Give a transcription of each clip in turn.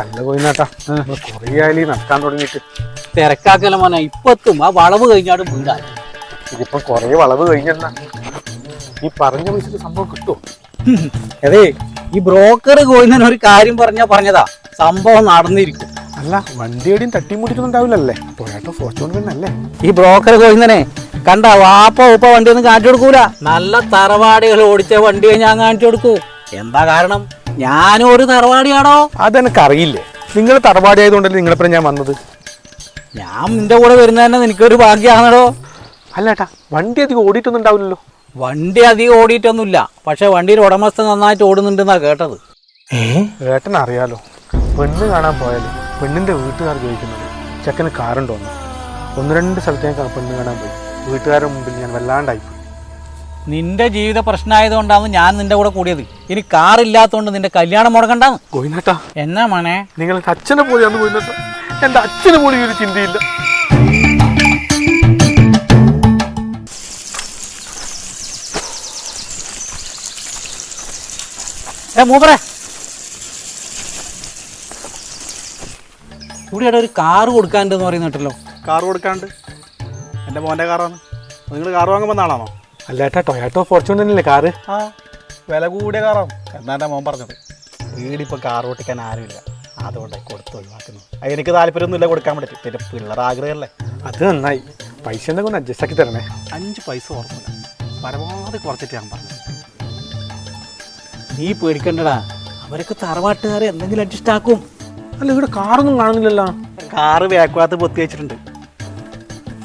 കോയിനാട്ടാ പോയി ആയാലും ഈ നടക്കാൻ തുടങ്ങിയിട്ട്. തിരക്കാക്കല മോനെ. ഇപ്പൊ എത്തും ആ വളവ് കഴിഞ്ഞാടും വീടായി ഇതിപ്പം കൊറേ വളവ് കഴിഞ്ഞെന്നാ ഈ പറഞ്ഞ പൈസക്ക് സംഭവം കിട്ടുമോ അതെ ഈ ബ്രോക്കർ കോയിന്നൻ ഒരു കാര്യം പറഞ്ഞാ പറഞ്ഞതാ. സംഭവം നടന്നിരിക്കും. അല്ല വണ്ടിയോടെയും തട്ടിയും മുട്ടിട്ടുണ്ടാവില്ലല്ലേ ടൊയാട്ടോ ഫോർച്യൂൺ ഈ ബ്രോക്കർ കോയിന്നനെ കണ്ട വാപ്പ ഉപ്പ വണ്ടി ഒന്നും കാണിച്ചു കൊടുക്കൂല. നല്ല തറവാടികൾ ഓടിച്ച വണ്ടിയെ ഞാൻ കാണിച്ചു കൊടുക്കൂ. എന്താ കാരണം? ഞാനും ഒരു തറവാടിയാണോ? അതെനിക്ക് അറിയില്ലേ നിങ്ങൾ തറവാടി ആയതുകൊണ്ടല്ലേ നിങ്ങളെപ്പോഴും ഞാൻ വന്നത്? ഞാൻ നിന്റെ കൂടെ വരുന്നതന്നെ നിനക്കൊരു ഭാഗ്യമാണല്ലോ അല്ലേട്ടാ വണ്ടി അധികം ഓടിയിട്ടൊന്നും ഉണ്ടാവില്ലല്ലോ വണ്ടി അധികം ഓടിയിട്ടൊന്നുമില്ല. പക്ഷെ വണ്ടിയുടെ ഉടമസ്ഥ നന്നായിട്ട് ഓടുന്നുണ്ടെന്നാ കേട്ടത്. ഏട്ടൻ അറിയാലോ പെണ്ണ് കാണാൻ പോയാലും പെണ്ണിന്റെ വീട്ടുകാർ ചോദിക്കുന്നത് ചെക്കന് കാറുണ്ടോന്ന്? ഒന്ന് രണ്ട് സ്ഥലത്ത് ഞാൻ പെണ്ണ് കാണാൻ പോയി വീട്ടുകാരുടെ മുമ്പിൽ ഞാൻ വല്ലാണ്ടായി പോയി. നിന്റെ ജീവിത പ്രശ്നമായതുകൊണ്ടാണ് ഞാൻ നിന്റെ കൂടെ കൂടിയത്. ഇനി കാർ ഇല്ലാത്തോണ്ട് നിന്റെ കല്യാണം മുടക്കണ്ടാന്ന് കോയിനാട്ടാ എന്നാ മോനെ? നിങ്ങൾ അച്ഛനെ പോലെയാണ് കോയിനാട്ടാ എന്റെ അച്ഛനെ പോലും ഒരു ചിന്തയില്ല. ഏ മൂപ്പറേ ഇവിടെ ഒരു കാർ കൊടുക്കാണ്ട് പറയുന്നുണ്ടല്ലോ കാർ കൊടുക്കാണ്ട് എന്റെ മോന്റെ കാറാണ് നിങ്ങൾ കാർ വാങ്ങുമ്പോൾ വന്ന ആളാണോ അല്ല ഏട്ടാ ടൊയാട്ടോ ഫോർച്യൂൺ തന്നെയല്ലേ കാറ് ആ വില കൂടിയ കാറാണ് എന്നാ എന്റെ മോൻ പറഞ്ഞത്? വീടിപ്പോൾ കാർ ഓട്ടിക്കാൻ ആരുമില്ല. അതുകൊണ്ട് കൊടുത്ത് ഒഴിവാക്കുന്നു എനിക്ക് താല്പര്യമൊന്നുമില്ല കൊടുക്കാൻ പറ്റും പിന്നെ പിള്ളേർ ആഗ്രഹമല്ലേ? അത് നന്നായി. പൈസ എന്തൊക്കെ ഒന്ന് അഡ്ജസ്റ്റ് ആക്കി തരണേ. അഞ്ച് പൈസ ഓർമ്മയില്ല. പരമാവധി കുറച്ചിട്ട് ഞാൻ പറഞ്ഞു നീ പേടിക്കണ്ടടാ. അവരൊക്കെ തറവാട്ടുകാരെ എന്തെങ്കിലും അഡ്ജസ്റ്റ് ആക്കും. അല്ല ഇവിടെ കാറൊന്നും കാണുന്നില്ലല്ലോ. കാറ് ബാക്കുഭാഗത്ത് പൊത്തി വെച്ചിട്ടുണ്ട്.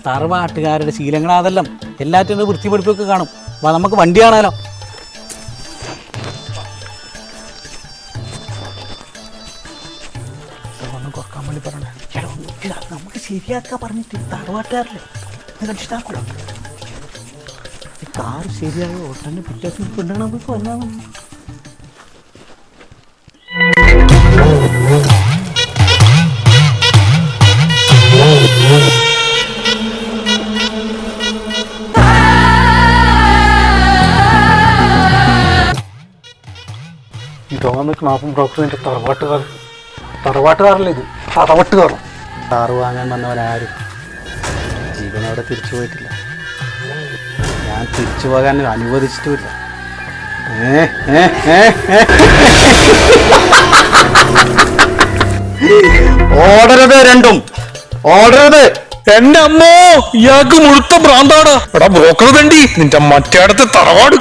തറവാട്ടുകാരുടെ ശീലങ്ങൾ അതെല്ലാം എല്ലാറ്റിനും വൃത്തിപ്പെടുപ്പൊക്കെ കാണും. വാ നമുക്ക് വണ്ടി കാണാലോ. നമുക്ക് ശരിയാക്കാൻ പറഞ്ഞിട്ട് തറവാട്ടുകാരല്ലേ? കാർ ആക്കൂടാ ഈ പിറ്റേ ശരിയായോ ഓട്ടന്റെ നമുക്ക് വന്നാൽ ഇതോന്ന് ക്നാപ്പും ബ്രോക്കറും എന്റെ തറവാട്ടുകാർ തറവാട്ടുകാരല്ലേ ഇത്? തറവാട്ടുകാർ കാറ് വാങ്ങാൻ വന്നവരാരും ജീവനോടെ തിരിച്ചു പോയിട്ടില്ല. ഞാൻ തിരിച്ചു പോകാൻ അനുവദിച്ചിട്ടുമില്ല. ഓടരുത് രണ്ടും. ഓടരുത് എന്റെ അമ്മോ ഇയാൾക്ക് മുഴുത്ത ഭ്രാന്താണ്. എടാ ബ്രോക്കർ തണ്ടി നിന്റെ മറ്റേടത്തെ തറവാട്.